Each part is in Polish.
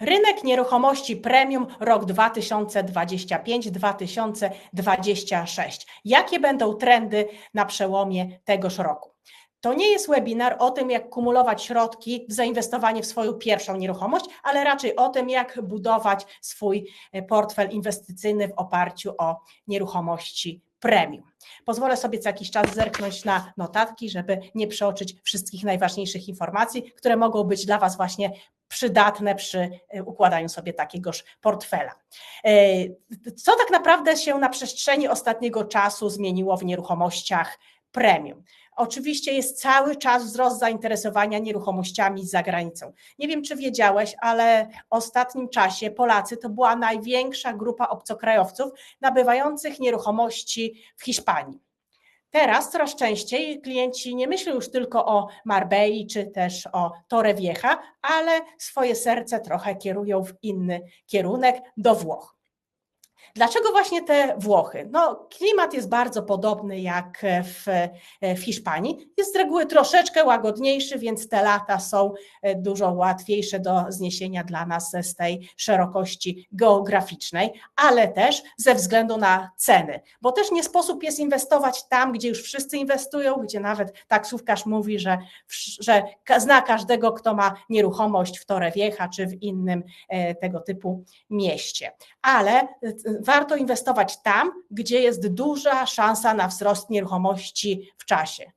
Rynek nieruchomości premium rok 2025-2026. Jakie będą trendy na przełomie tegoż roku? To nie jest webinar o tym, jak kumulować środki w zainwestowanie w swoją pierwszą nieruchomość, ale raczej o tym, jak budować swój e, portfel inwestycyjny w oparciu o nieruchomości premium. Pozwolę sobie co jakiś czas zerknąć na notatki, żeby nie przeoczyć wszystkich najważniejszych informacji, które mogą być dla Was właśnie przydatne przy e, układaniu sobie takiegoż portfela. E, co tak naprawdę się na przestrzeni ostatniego czasu zmieniło w nieruchomościach premium? Oczywiście jest cały czas wzrost zainteresowania nieruchomościami za granicą. Nie wiem, czy wiedziałeś, ale w ostatnim czasie Polacy to była największa grupa obcokrajowców nabywających nieruchomości w Hiszpanii. Teraz coraz częściej klienci nie myślą już tylko o Marbei czy też o Torrevieja, ale swoje serce trochę kierują w inny kierunek do Włoch. Dlaczego właśnie te Włochy? No, klimat jest bardzo podobny jak w, w, Hiszpanii. Jest z reguły troszeczkę łagodniejszy, więc te lata są e, dużo łatwiejsze do zniesienia dla nas z tej szerokości geograficznej, ale też ze względu na ceny, bo też nie sposób jest inwestować tam, gdzie już wszyscy inwestują, gdzie nawet taksówkarz mówi, że, że zna każdego, kto ma nieruchomość w Torrevieja czy w innym e, tego typu mieście. Ale e, warto inwestować tam, gdzie jest duża szansa na wzrost nieruchomości w czasie.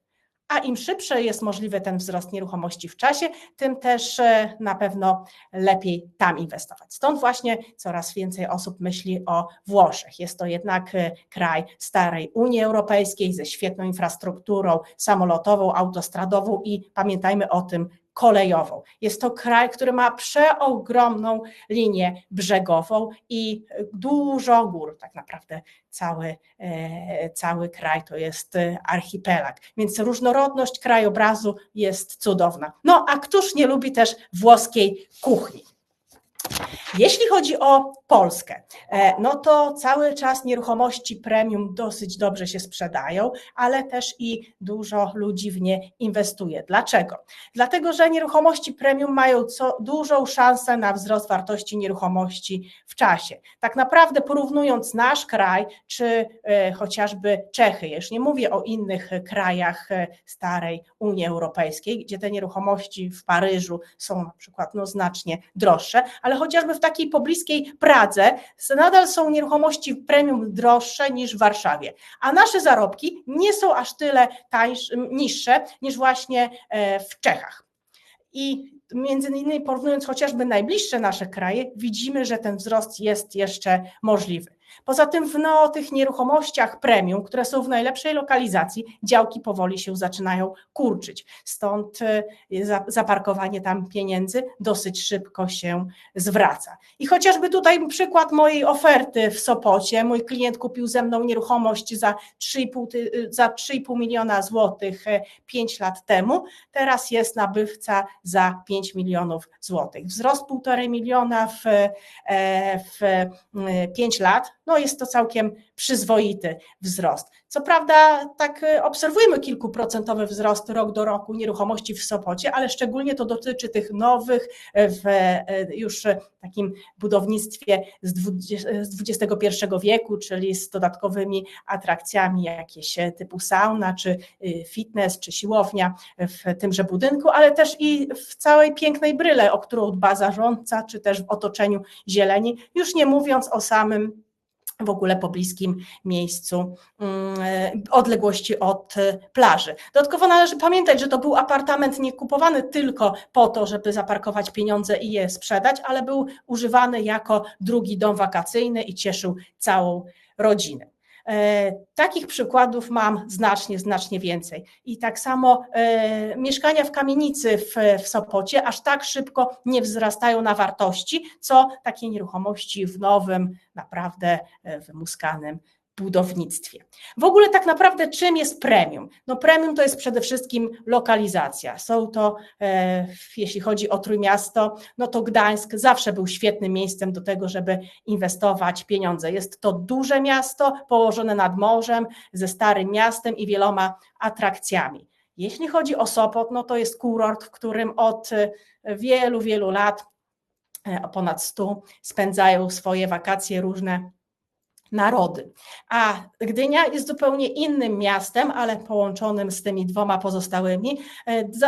A im szybszy jest możliwy ten wzrost nieruchomości w czasie, tym też e, na pewno lepiej tam inwestować. Stąd właśnie coraz więcej osób myśli o Włoszech. Jest to jednak e, kraj starej Unii Europejskiej ze świetną infrastrukturą samolotową, autostradową i pamiętajmy o tym, kolejową. Jest to kraj, który ma przeogromną linię brzegową i dużo gór, tak naprawdę cały, e, cały kraj to jest e, archipelag, więc różnorodność krajobrazu jest cudowna. No a któż nie lubi też włoskiej kuchni? Jeśli chodzi o Polskę, e, no to cały czas nieruchomości premium dosyć dobrze się sprzedają, ale też i dużo ludzi w nie inwestuje. Dlaczego? Dlatego, że nieruchomości premium mają co, dużą szansę na wzrost wartości nieruchomości w czasie. Tak naprawdę porównując nasz kraj, czy e, chociażby Czechy, już nie mówię o innych krajach e, starej Unii Europejskiej, gdzie te nieruchomości w Paryżu są na przykład no, znacznie droższe, ale chociażby w takiej pobliskiej Pradze nadal są nieruchomości premium droższe niż w Warszawie, a nasze zarobki nie są aż tyle niższe niż właśnie e, w Czechach. I między innymi porównując chociażby najbliższe nasze kraje, widzimy, że ten wzrost jest jeszcze możliwy. Poza tym w no, tych nieruchomościach premium, które są w najlepszej lokalizacji, działki powoli się zaczynają kurczyć. Stąd y, zaparkowanie tam pieniędzy dosyć szybko się zwraca. I chociażby tutaj przykład mojej oferty w Sopocie. Mój klient kupił ze mną nieruchomość za 3,5, y, za 3,5 miliona złotych 5 y, lat temu. Teraz jest nabywca za 5 milionów złotych. Wzrost 1,5 miliona w, e, w 5 lat no jest to całkiem przyzwoity wzrost. Co prawda, tak y, obserwujemy kilkuprocentowy wzrost rok do roku nieruchomości w Sopocie, ale szczególnie to dotyczy tych nowych y, w y, już takim budownictwie z XXI wieku, czyli z dodatkowymi atrakcjami, jakieś typu sauna, czy fitness, czy siłownia w tymże budynku, ale też i w całej pięknej bryle, o którą dba zarządca, czy też w otoczeniu zieleni, już nie mówiąc o samym w ogóle pobliskim miejscu mm, odległości od plaży. Dodatkowo należy pamiętać, że to był apartament nie kupowany tylko po to, żeby zaparkować pieniądze i je sprzedać, ale był używany jako drugi dom wakacyjny i cieszył całą rodzinę. E, takich przykładów mam znacznie, znacznie więcej. I tak samo e, mieszkania w kamienicy w, w Sopocie aż tak szybko nie wzrastają na wartości, co takie nieruchomości w nowym, naprawdę e, wymuskanym budownictwie. W ogóle tak naprawdę czym jest premium? No premium to jest przede wszystkim lokalizacja. Są to, e, jeśli chodzi o Trójmiasto, no to Gdańsk zawsze był świetnym miejscem do tego, żeby inwestować pieniądze. Jest to duże miasto położone nad morzem, ze starym miastem i wieloma atrakcjami. Jeśli chodzi o Sopot, no to jest kurort, w którym od wielu, wielu lat o ponad 100 spędzają swoje wakacje różne narody. A Gdynia jest zupełnie innym miastem, ale połączonym z tymi dwoma pozostałymi.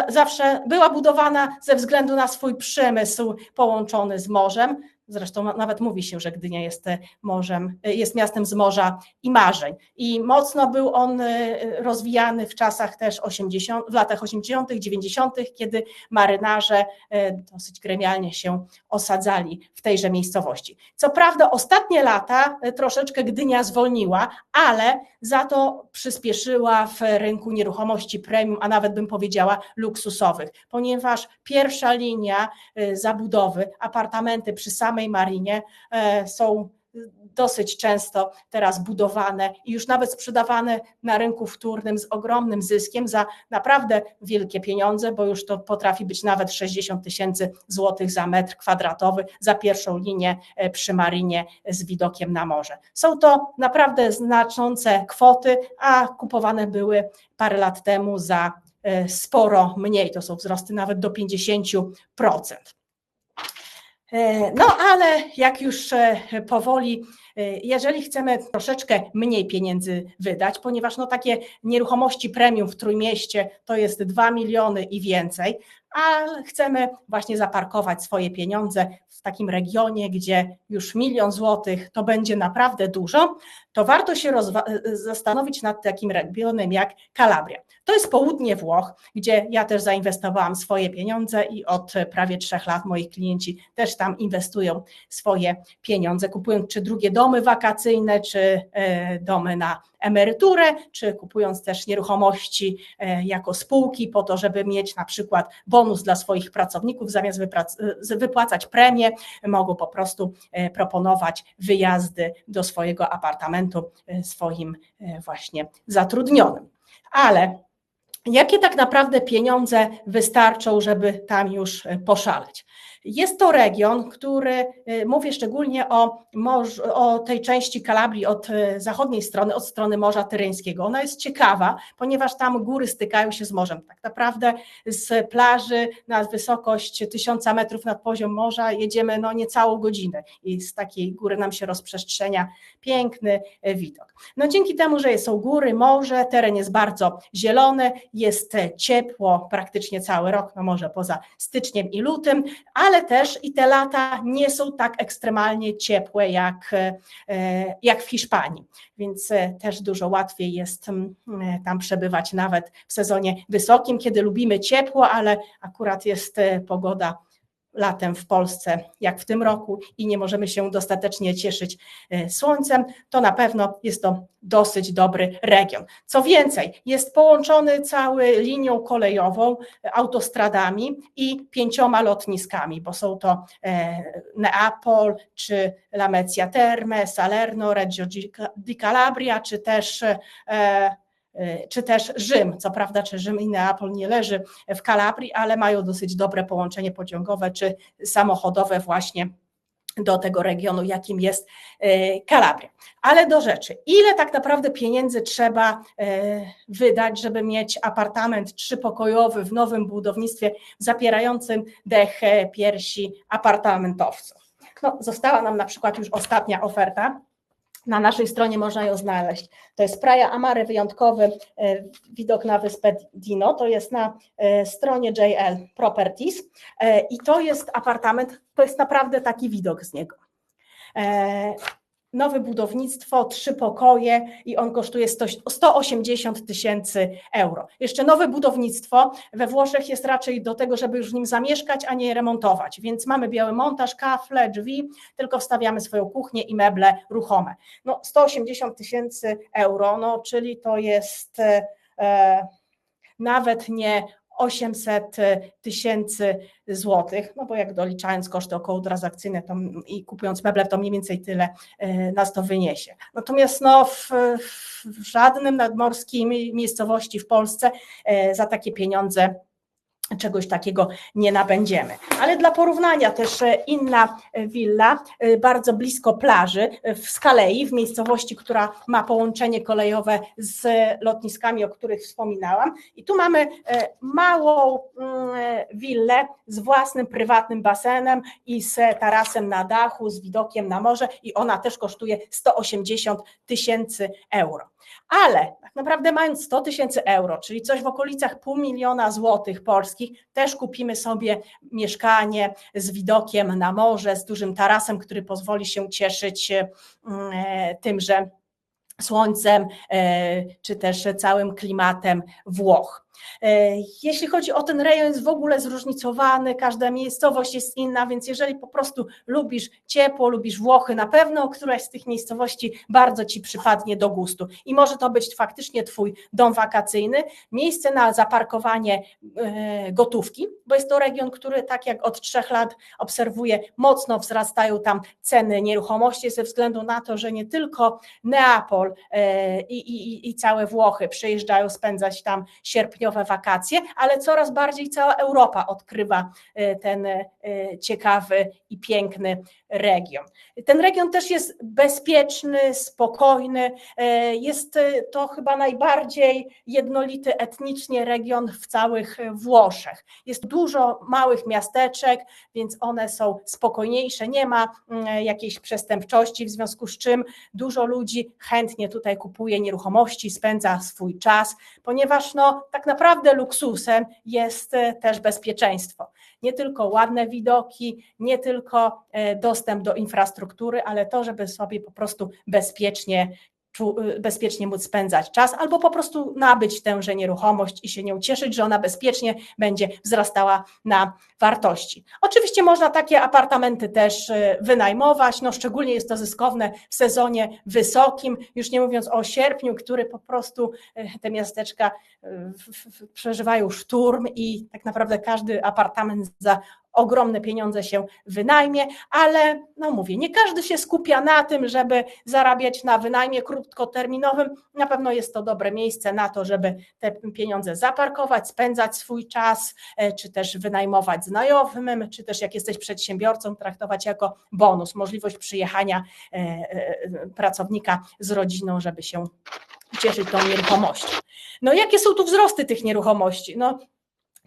Zawsze była budowana ze względu na swój przemysł połączony z morzem. Zresztą nawet mówi się, że Gdynia jest e, morzem, e, jest miastem z morza i marzeń. I mocno był on e, rozwijany w czasach też 80, w latach 80., 90., kiedy marynarze dosyć gremialnie się osadzali w tejże miejscowości. Co prawda, ostatnie lata troszeczkę Gdynia zwolniła, ale za to przyspieszyła w rynku nieruchomości premium, a nawet bym powiedziała luksusowych, ponieważ pierwsza linia zabudowy, apartamenty przy samym samej marinie e, są dosyć często teraz budowane i już nawet sprzedawane na rynku wtórnym z ogromnym zyskiem za naprawdę wielkie pieniądze, bo już to potrafi być nawet 60 tysięcy złotych za metr kwadratowy za pierwszą linię e, przy marinie z widokiem na morze. Są to naprawdę znaczące kwoty, a kupowane były parę lat temu za e, sporo mniej, to są wzrosty nawet do 50%. E, no ale jak już e, powoli, e, jeżeli chcemy troszeczkę mniej pieniędzy wydać, ponieważ no takie nieruchomości premium w Trójmieście to jest 2 miliony i więcej, a chcemy właśnie zaparkować swoje pieniądze w takim regionie, gdzie już milion złotych to będzie naprawdę dużo, to warto się zastanowić nad takim regionem jak Kalabria. To jest południe Włoch, gdzie ja też zainwestowałam swoje pieniądze i od prawie trzech lat moi klienci też tam inwestują swoje pieniądze, kupując czy drugie domy wakacyjne, czy e, domy na emeryturę, czy kupując też nieruchomości e, jako spółki po to, żeby mieć na przykład bonus dla swoich pracowników, zamiast wypłacać premię, mogą po prostu e, proponować wyjazdy do swojego apartamentu swoim właśnie zatrudnionym. Ale jakie tak naprawdę pieniądze wystarczą, żeby tam już poszaleć? Jest to region, który, y, mówię szczególnie o, o tej części Kalabrii od y, zachodniej strony, od strony Morza Tyryńskiego. Ona jest ciekawa, ponieważ tam góry stykają się z morzem. Tak naprawdę z plaży na wysokość tysiąca metrów nad poziom morza jedziemy no niecałą godzinę i z takiej góry nam się rozprzestrzenia piękny y, widok. No dzięki temu, że są góry, morze, teren jest bardzo zielony, jest ciepło praktycznie cały rok, no może poza styczniem i lutym, ale ale też i te lata nie są tak ekstremalnie ciepłe jak, e, jak w Hiszpanii, więc e, też dużo łatwiej jest mm, e, tam przebywać nawet w sezonie wysokim, kiedy lubimy ciepło, ale akurat jest pogoda latem w Polsce, jak w tym roku, i nie możemy się dostatecznie cieszyć e, słońcem, to na pewno jest to dosyć dobry region. Co więcej, jest połączony cały linią kolejową, autostradami i pięcioma lotniskami, bo są to e, Neapol, czy Lamezia Terme, Salerno, Reggio di Calabria, czy też e, czy też Rzym. Co prawda, czy Rzym i Neapol nie leży w Kalabrii, ale mają dosyć dobre połączenie pociągowe czy samochodowe właśnie do tego regionu, jakim jest y, Kalabria. Ale do rzeczy, ile tak naprawdę pieniędzy trzeba y, wydać, żeby mieć apartament trzypokojowy w nowym budownictwie zapierającym dech piersi apartamentowców? No, została nam na przykład już ostatnia oferta na naszej stronie można ją znaleźć. To jest Praia Amare, wyjątkowy e, widok na wyspę Dino. To jest na e, stronie JL Properties e, i to jest apartament, to jest naprawdę taki widok z niego nowe budownictwo, trzy pokoje i on kosztuje 180 tysięcy euro. Jeszcze nowe budownictwo we Włoszech jest raczej do tego, żeby już w nim zamieszkać, a nie remontować, więc mamy biały montaż, kafle, drzwi, tylko wstawiamy swoją kuchnię i meble ruchome. No 180 tysięcy euro, no czyli to jest e, nawet nie 800 tysięcy złotych, no bo jak doliczając koszty około transakcyjne to, i kupując meble, to mniej więcej tyle e, nas to wyniesie. Natomiast no, w, w żadnym nadmorskiej miejscowości w Polsce e, za takie pieniądze czegoś takiego nie nabędziemy. Ale dla porównania też e, inna e, willa, e, bardzo blisko plaży, w Skalei, w miejscowości, która ma połączenie kolejowe z lotniskami, o których wspominałam. I tu mamy małą mm, willę z własnym prywatnym basenem i z tarasem na dachu, z widokiem na morze i ona też kosztuje 180 tysięcy euro. Ale tak naprawdę mając 100 tysięcy euro, czyli coś w okolicach pół miliona złotych polskich, też kupimy sobie mieszkanie z widokiem na morze, z dużym tarasem, który pozwoli się cieszyć e, tymże słońcem, e, czy też całym klimatem Włoch. E, jeśli chodzi o ten rejon, jest w ogóle zróżnicowany, każda miejscowość jest inna, więc jeżeli po prostu lubisz ciepło, lubisz Włochy, na pewno któraś z tych miejscowości bardzo ci przypadnie do gustu. I może to być faktycznie Twój dom wakacyjny, miejsce na zaparkowanie e, gotówki, bo jest to region, który tak jak od trzech lat obserwuję, mocno wzrastają tam ceny nieruchomości ze względu na to, że nie tylko Neapol e, i, i, i całe Włochy przyjeżdżają spędzać tam wakacje, ale coraz bardziej cała Europa odkrywa e, ten e, ciekawy i piękny region. Ten region też jest bezpieczny, spokojny, e, jest to chyba najbardziej jednolity etnicznie region w całych Włoszech. Jest dużo małych miasteczek, więc one są spokojniejsze, nie ma mm, jakiejś przestępczości, w związku z czym dużo ludzi chętnie tutaj kupuje nieruchomości, spędza swój czas, ponieważ no, tak naprawdę naprawdę luksusem jest e, też bezpieczeństwo. Nie tylko ładne widoki, nie tylko e, dostęp do infrastruktury, ale to, żeby sobie po prostu bezpiecznie bezpiecznie móc spędzać czas, albo po prostu nabyć tęże nieruchomość i się nią cieszyć, że ona bezpiecznie będzie wzrastała na wartości. Oczywiście można takie apartamenty też y, wynajmować, no szczególnie jest to zyskowne w sezonie wysokim, już nie mówiąc o sierpniu, który po prostu y, te miasteczka przeżywają szturm i tak naprawdę każdy apartament za ogromne pieniądze się wynajmie, ale no mówię, nie każdy się skupia na tym, żeby zarabiać na wynajmie krótkoterminowym. Na pewno jest to dobre miejsce na to, żeby te pieniądze zaparkować, spędzać swój czas, e, czy też wynajmować znajomym, czy też jak jesteś przedsiębiorcą, traktować jako bonus, możliwość przyjechania e, e, pracownika z rodziną, żeby się cieszyć tą nieruchomością. No jakie są tu wzrosty tych nieruchomości? No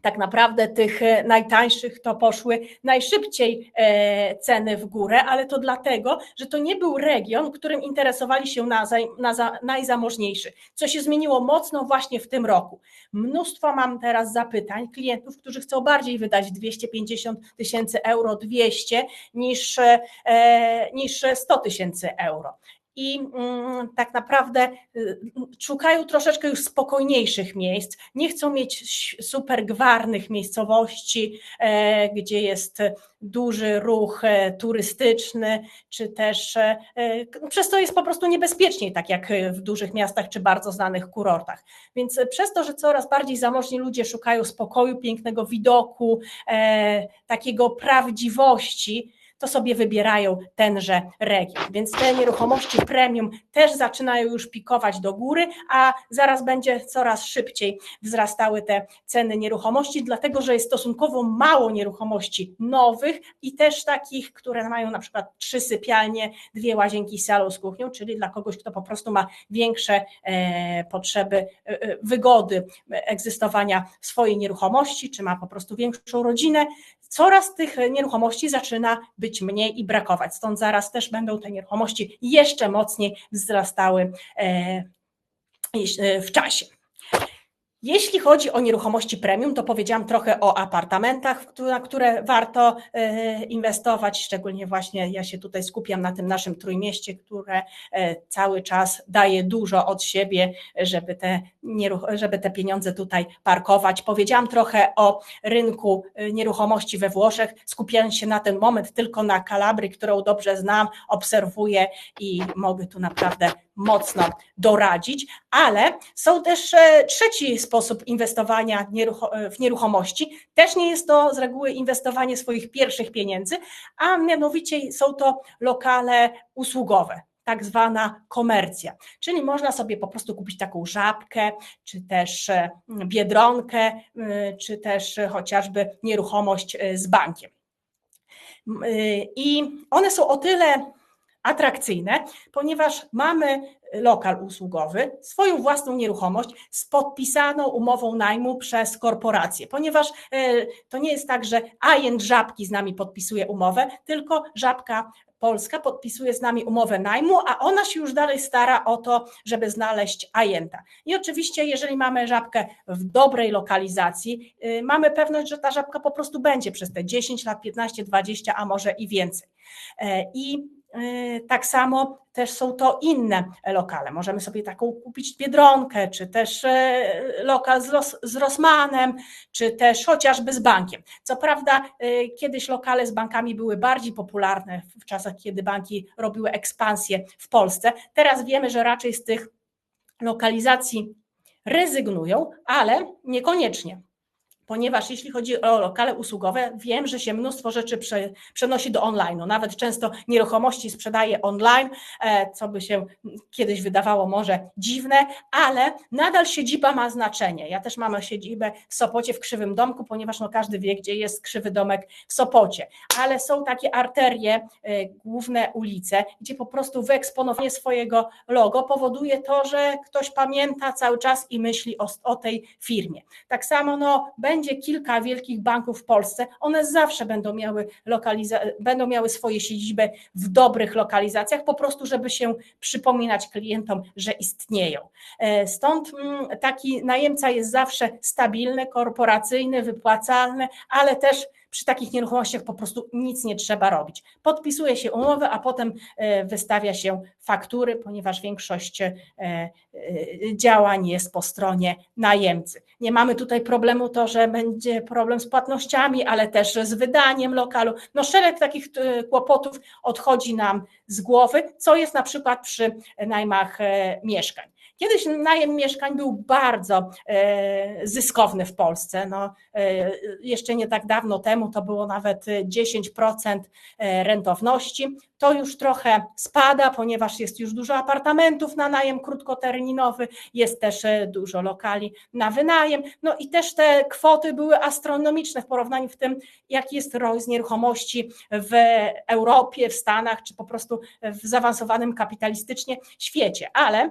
tak naprawdę tych e, najtańszych to poszły najszybciej e, ceny w górę, ale to dlatego, że to nie był region, którym interesowali się na, na najzamożniejszy. Co się zmieniło mocno właśnie w tym roku. Mnóstwo mam teraz zapytań klientów, którzy chcą bardziej wydać 250 tysięcy euro, 200 niż, e, niż 100 tysięcy euro i mm, tak naprawdę y, szukają troszeczkę już spokojniejszych miejsc. Nie chcą mieć super gwarnych miejscowości, e, gdzie jest duży ruch e, turystyczny, czy też e, przez to jest po prostu niebezpieczniej, tak jak w dużych miastach czy bardzo znanych kurortach. Więc przez to, że coraz bardziej zamożni ludzie szukają spokoju, pięknego widoku, takiego prawdziwości, to sobie wybierają tenże region. Więc te nieruchomości premium też zaczynają już pikować do góry, a zaraz będzie coraz szybciej wzrastały te ceny nieruchomości, dlatego że jest stosunkowo mało nieruchomości nowych i też takich, które mają na przykład trzy sypialnie, dwie łazienki salą z kuchnią, czyli dla kogoś, kto po prostu ma większe e, potrzeby e, e wygody egzystowania swojej nieruchomości, czy ma po prostu większą rodzinę, coraz tych nieruchomości zaczyna być mniej i brakować. Stąd zaraz też będą te nieruchomości jeszcze mocniej wzrastały e, e, w czasie. Jeśli chodzi o nieruchomości premium, to powiedziałam trochę o apartamentach, na które warto e, inwestować, szczególnie właśnie ja się tutaj skupiam na tym naszym trójmieście, które e, cały czas daje dużo od siebie, żeby te, żeby te pieniądze tutaj parkować. Powiedziałam trochę o rynku e, nieruchomości we Włoszech, skupiając się na ten moment tylko na Kalabrii, którą dobrze znam, obserwuję i mogę tu naprawdę mocno doradzić, ale są też trzeci sposób inwestowania e, w nieruchomości. Też nie jest to z reguły inwestowanie swoich pierwszych pieniędzy, a mianowicie są to lokale usługowe tak zwana komercja, czyli można sobie po prostu kupić taką żabkę, czy też e, biedronkę, e, czy też chociażby nieruchomość z bankiem. I one są o tyle atrakcyjne, ponieważ mamy lokal usługowy, swoją własną nieruchomość z podpisaną umową najmu przez korporację, ponieważ e, to nie jest tak, że agent żabki z nami podpisuje umowę, tylko żabka Polska podpisuje z nami umowę najmu, a ona się już dalej stara o to, żeby znaleźć ajenta. I oczywiście, jeżeli mamy żabkę w dobrej lokalizacji, yy, mamy pewność, że ta żabka po prostu będzie przez te 10 lat, 15, 20, a może i więcej. Yy, I tak samo też są to inne lokale. Możemy sobie taką kupić biedronkę, czy też e, lokal z, Ros, Rosmanem, czy też chociażby z bankiem. Co prawda, e, kiedyś lokale z bankami były bardziej popularne w czasach, kiedy banki robiły ekspansję w Polsce. Teraz wiemy, że raczej z tych lokalizacji rezygnują, ale niekoniecznie ponieważ jeśli chodzi o lokale usługowe, wiem, że się mnóstwo rzeczy prze, przenosi do online. Nawet często nieruchomości sprzedaje online, e, co by się kiedyś wydawało może dziwne, ale nadal siedziba ma znaczenie. Ja też mam siedzibę w Sopocie, w Krzywym Domku, ponieważ no każdy wie, gdzie jest Krzywy Domek w Sopocie, ale są takie arterie, e, główne ulice, gdzie po prostu wyeksponowanie swojego logo powoduje to, że ktoś pamięta cały czas i myśli o, o tej firmie. Tak samo no, będzie będzie kilka wielkich banków w Polsce, one zawsze będą miały, lokaliza- będą miały swoje siedziby w dobrych lokalizacjach, po prostu, żeby się przypominać klientom, że istnieją. E, stąd mm, taki najemca jest zawsze stabilny, korporacyjny, wypłacalny, ale też przy takich nieruchomościach po prostu nic nie trzeba robić. Podpisuje się umowę, a potem e, wystawia się faktury, ponieważ większość e, e, działań jest po stronie najemcy. Nie mamy tutaj problemu to, że będzie problem z płatnościami, ale też z wydaniem lokalu. No szereg takich kłopotów odchodzi nam z głowy, co jest na przykład przy najmach mieszkań. Kiedyś najem mieszkań był bardzo e, zyskowny w Polsce. No, e, jeszcze nie tak dawno temu to było nawet 10% e, rentowności. To już trochę spada, ponieważ jest już dużo apartamentów na najem krótkoterminowy, jest też dużo lokali na wynajem. No i też te kwoty były astronomiczne w porównaniu w tym, jaki jest rozwój nieruchomości w Europie, w Stanach, czy po prostu w zaawansowanym kapitalistycznie świecie. Ale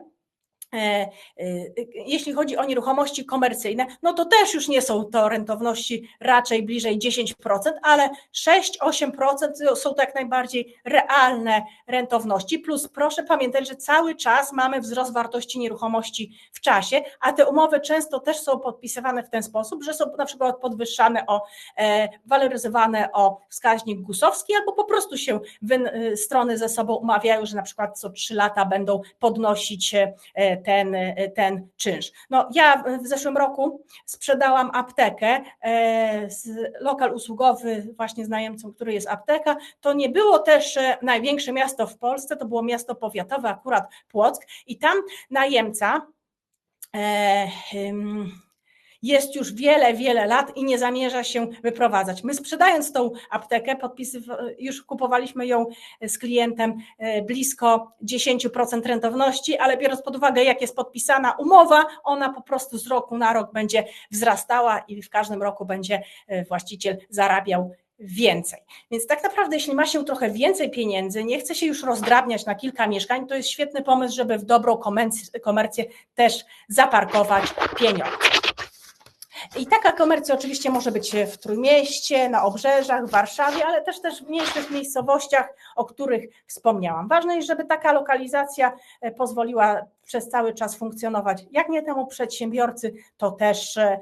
jeśli chodzi o nieruchomości komercyjne, no to też już nie są to rentowności raczej bliżej 10%, ale 6-8% są tak najbardziej realne rentowności. Plus proszę pamiętać, że cały czas mamy wzrost wartości nieruchomości w czasie, a te umowy często też są podpisywane w ten sposób, że są na przykład podwyższane o, e, waloryzowane o wskaźnik gusowski, albo po prostu się strony ze sobą umawiają, że na przykład co 3 lata będą podnosić ten, ten czynsz. No, ja w zeszłym roku sprzedałam aptekę, e, lokal usługowy właśnie z najemcą, który jest apteka. To nie było też e, największe miasto w Polsce, to było miasto powiatowe, akurat Płock, i tam najemca. E, jest już wiele, wiele lat i nie zamierza się wyprowadzać. My sprzedając tą aptekę, już kupowaliśmy ją z klientem e, blisko 10% rentowności, ale biorąc pod uwagę, jak jest podpisana umowa, ona po prostu z roku na rok będzie wzrastała i w każdym roku będzie e, właściciel zarabiał więcej. Więc tak naprawdę, jeśli ma się trochę więcej pieniędzy, nie chce się już rozdrabniać na kilka mieszkań, to jest świetny pomysł, żeby w dobrą komercję też zaparkować pieniądze. I taka komercja oczywiście może być w Trójmieście, na obrzeżach, w Warszawie, ale też też w mniejszych miejscowościach, o których wspomniałam. Ważne jest, żeby taka lokalizacja e, pozwoliła przez cały czas funkcjonować, jak nie temu przedsiębiorcy, to też e,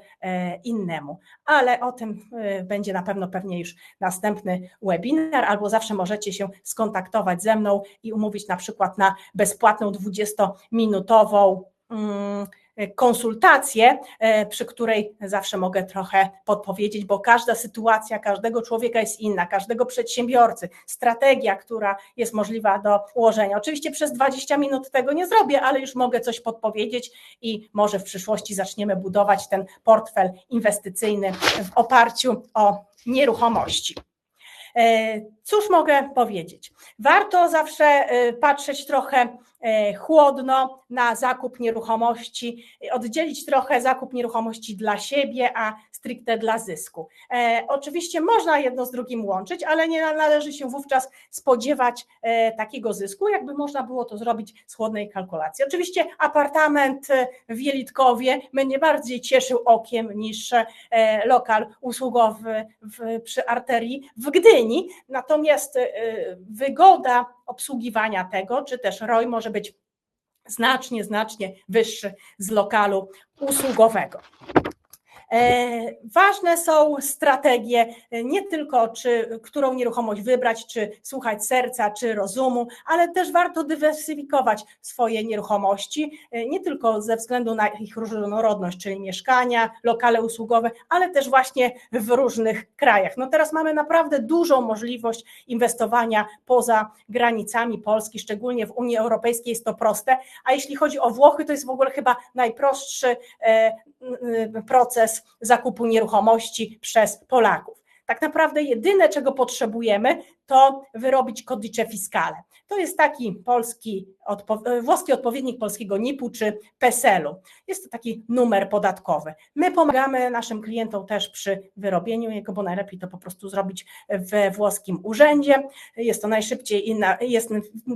innemu. Ale o tym e, będzie na pewno pewnie już następny webinar, albo zawsze możecie się skontaktować ze mną i umówić na przykład na bezpłatną 20-minutową konsultację, e, przy której zawsze mogę trochę podpowiedzieć, bo każda sytuacja każdego człowieka jest inna, każdego przedsiębiorcy, strategia, która jest możliwa do ułożenia. Oczywiście przez 20 minut tego nie zrobię, ale już mogę coś podpowiedzieć i może w przyszłości zaczniemy budować ten portfel inwestycyjny w oparciu o nieruchomości. E, Cóż mogę powiedzieć? Warto zawsze patrzeć trochę chłodno na zakup nieruchomości, oddzielić trochę zakup nieruchomości dla siebie, a stricte dla zysku. Oczywiście można jedno z drugim łączyć, ale nie należy się wówczas spodziewać takiego zysku, jakby można było to zrobić z chłodnej kalkulacji. Oczywiście apartament w Jelitkowie mnie bardziej cieszył okiem niż lokal usługowy w, przy arterii w Gdyni, natomiast wygoda obsługiwania tego, czy też ROI może być znacznie, znacznie wyższy z lokalu usługowego. E, ważne są strategie, e, nie tylko czy którą nieruchomość wybrać, czy słuchać serca, czy rozumu, ale też warto dywersyfikować swoje nieruchomości, e, nie tylko ze względu na ich różnorodność, czyli mieszkania, lokale usługowe, ale też właśnie w różnych krajach. No teraz mamy naprawdę dużą możliwość inwestowania poza granicami Polski, szczególnie w Unii Europejskiej jest to proste, a jeśli chodzi o Włochy, to jest w ogóle chyba najprostszy proces zakupu nieruchomości przez Polaków. Tak naprawdę jedyne, czego potrzebujemy, to wyrobić codice fiscale. To jest taki polski, odpo, włoski odpowiednik polskiego NIP-u czy PESEL-u. Jest to taki numer podatkowy. My pomagamy naszym klientom też przy wyrobieniu jego, bo najlepiej to po prostu zrobić we włoskim urzędzie. Jest to najszybciej i jest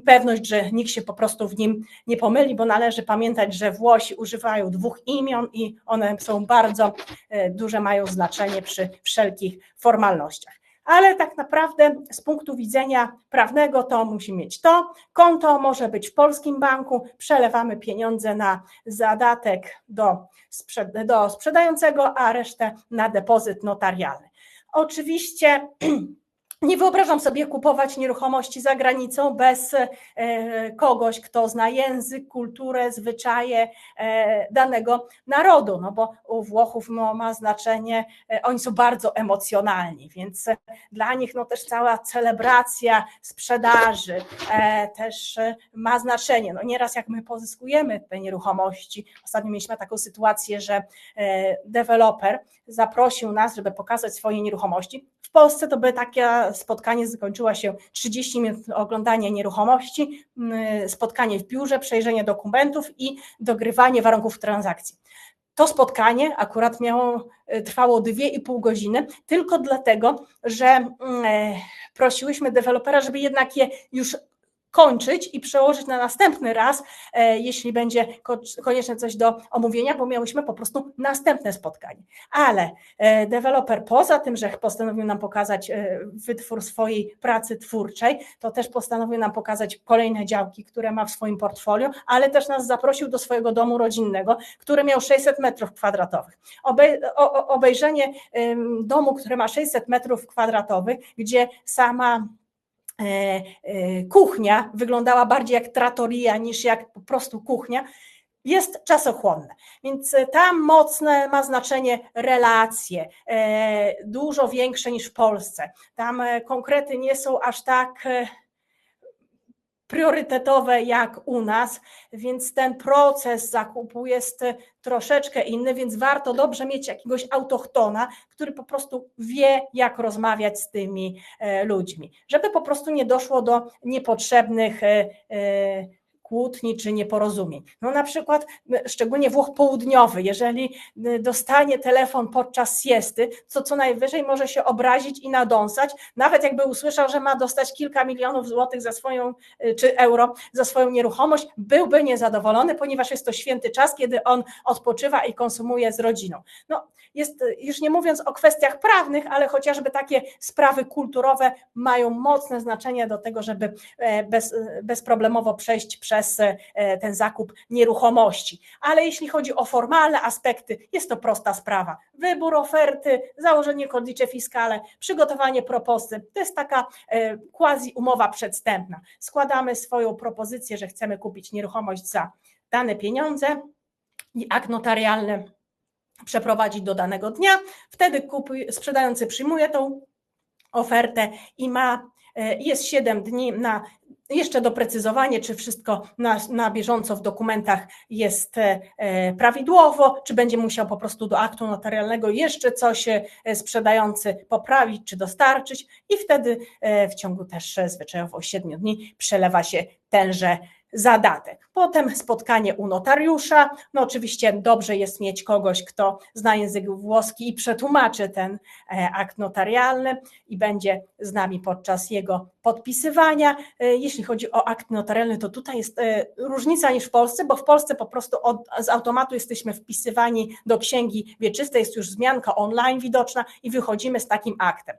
pewność, że nikt się po prostu w nim nie pomyli, bo należy pamiętać, że Włosi używają dwóch imion i one są bardzo e, duże, mają znaczenie przy wszelkich formalnościach ale tak naprawdę z punktu widzenia prawnego to musi mieć to. Konto może być w polskim banku, przelewamy pieniądze na zadatek do, do sprzedającego, a resztę na depozyt notarialny. Oczywiście Nie wyobrażam sobie kupować nieruchomości za granicą bez e, kogoś, kto zna język, kulturę, zwyczaje e, danego narodu, no bo u Włochów no, ma znaczenie, e, oni są bardzo emocjonalni, więc dla nich no, też cała celebracja sprzedaży też ma znaczenie. No, nieraz jak my pozyskujemy te nieruchomości, ostatnio mieliśmy taką sytuację, że deweloper zaprosił nas, żeby pokazać swoje nieruchomości. W Polsce to by spotkanie zakończyło się 30 minut oglądania nieruchomości, mm, spotkanie w biurze, przejrzenie dokumentów i dogrywanie warunków transakcji. To spotkanie akurat miało, e, trwało 2,5 godziny, tylko dlatego, że mm, e, prosiłyśmy dewelopera, żeby jednak je już kończyć i przełożyć na następny raz, e, jeśli będzie konieczne coś do omówienia, bo miałyśmy po prostu następne spotkanie. Ale e, deweloper poza tym, że postanowił nam pokazać e, wytwór swojej pracy twórczej, to też postanowił nam pokazać kolejne działki, które ma w swoim portfolio, ale też nas zaprosił do swojego domu rodzinnego, który miał 600 metrów kwadratowych. obejrzenie domu, który ma 600 metrów kwadratowych, gdzie sama kuchnia wyglądała bardziej jak tratoria niż jak po prostu kuchnia, jest czasochłonne. Więc tam mocne ma znaczenie relacje, e, dużo większe niż w Polsce. Tam konkrety nie są aż tak priorytetowe jak u nas, więc ten proces zakupu jest troszeczkę inny, więc warto dobrze mieć jakiegoś autochtona, który po prostu wie, jak rozmawiać z tymi e, ludźmi, żeby po prostu nie doszło do niepotrzebnych e, e, kłótni czy nieporozumień. No na przykład, szczególnie Włoch południowy, jeżeli dostanie telefon podczas siesty, to co najwyżej może się obrazić i nadąsać, nawet jakby usłyszał, że ma dostać kilka milionów złotych za swoją, y, czy euro za swoją nieruchomość, byłby niezadowolony, ponieważ jest to święty czas, kiedy on odpoczywa i konsumuje z rodziną. No, jest, już nie mówiąc o kwestiach prawnych, ale chociażby takie sprawy kulturowe mają mocne znaczenie do tego, żeby e, bez, bezproblemowo przejść przez przez e, ten zakup nieruchomości. Ale jeśli chodzi o formalne aspekty, jest to prosta sprawa. Wybór oferty, założenie kodice fiscale, przygotowanie proposy, to jest taka e, quasi umowa przedstępna. Składamy swoją propozycję, że chcemy kupić nieruchomość za dane pieniądze i akt notarialny przeprowadzić do danego dnia. Wtedy kupuj, sprzedający przyjmuje tą ofertę i ma e, jest 7 dni na jeszcze doprecyzowanie, czy wszystko na, na bieżąco w dokumentach jest e, prawidłowo, czy będzie musiał po prostu do aktu notarialnego jeszcze coś e, sprzedający poprawić, czy dostarczyć i wtedy e, w ciągu też e, zwyczajowo 7 dni przelewa się tenże zadatek. Potem spotkanie u notariusza. No oczywiście dobrze jest mieć kogoś, kto zna język włoski i przetłumaczy ten e, akt notarialny i będzie z nami podczas jego podpisywania. E, jeśli chodzi o akt notarialny, to tutaj jest e, różnica niż w Polsce, bo w Polsce po prostu od, z automatu jesteśmy wpisywani do księgi wieczystej, jest już zmianka online widoczna i wychodzimy z takim aktem.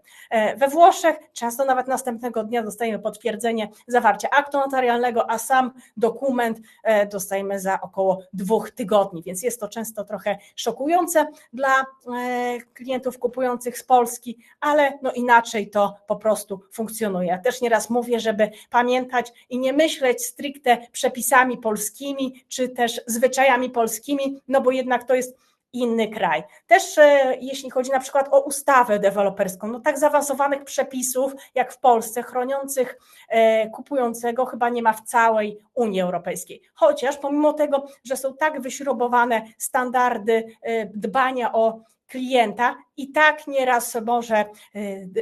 We Włoszech często nawet następnego dnia dostajemy potwierdzenie zawarcia aktu notarialnego, a sam dokument e, dostajemy za około dwóch tygodni, więc jest to często trochę szokujące dla e, klientów kupujących z Polski, ale no inaczej to po prostu funkcjonuje. Ja też nieraz mówię, żeby pamiętać i nie myśleć stricte przepisami polskimi, czy też zwyczajami polskimi, no bo jednak to jest inny kraj. Też e, jeśli chodzi na przykład o ustawę deweloperską, no tak zaawansowanych przepisów jak w Polsce, chroniących e, kupującego chyba nie ma w całej Unii Europejskiej. Chociaż pomimo tego, że są tak wyśrubowane standardy e, dbania o klienta i tak nieraz może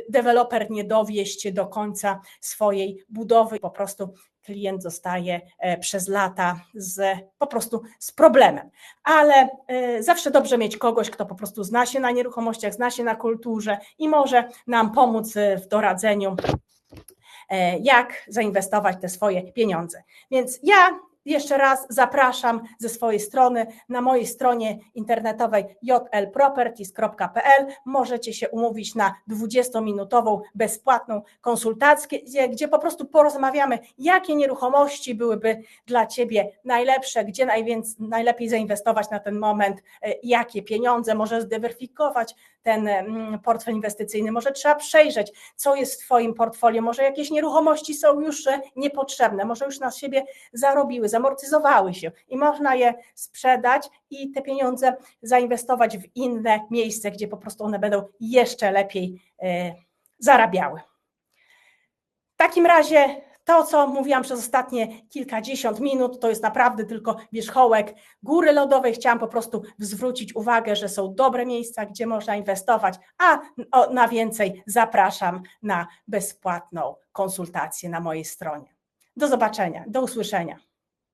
deweloper nie dowieść do końca swojej budowy, po prostu klient zostaje e, przez lata z, po prostu z problemem. Ale e, zawsze dobrze mieć kogoś, kto po prostu zna się na nieruchomościach, zna się na kulturze i może nam pomóc e, w doradzeniu, jak zainwestować te swoje pieniądze. Więc ja jeszcze raz zapraszam ze swojej strony na mojej stronie internetowej jlproperties.pl. Możecie się umówić na 20-minutową bezpłatną konsultację, gdzie po prostu porozmawiamy, jakie nieruchomości byłyby dla Ciebie najlepsze, gdzie najlepiej zainwestować na ten moment, e, jakie pieniądze, może zdywersyfikować ten portfel inwestycyjny, może trzeba przejrzeć, co jest w Twoim portfolio, może jakieś nieruchomości są już e, niepotrzebne, może już na siebie zarobiły, zamortyzowały się i można je sprzedać i te pieniądze zainwestować w inne miejsce, gdzie po prostu one będą jeszcze lepiej e, zarabiały. W takim razie to, co mówiłam przez ostatnie kilkadziesiąt minut, to jest naprawdę tylko wierzchołek góry lodowej. Chciałam po prostu zwrócić uwagę, że są dobre miejsca, gdzie można inwestować, a na więcej zapraszam na bezpłatną konsultację na mojej stronie. Do zobaczenia, do usłyszenia.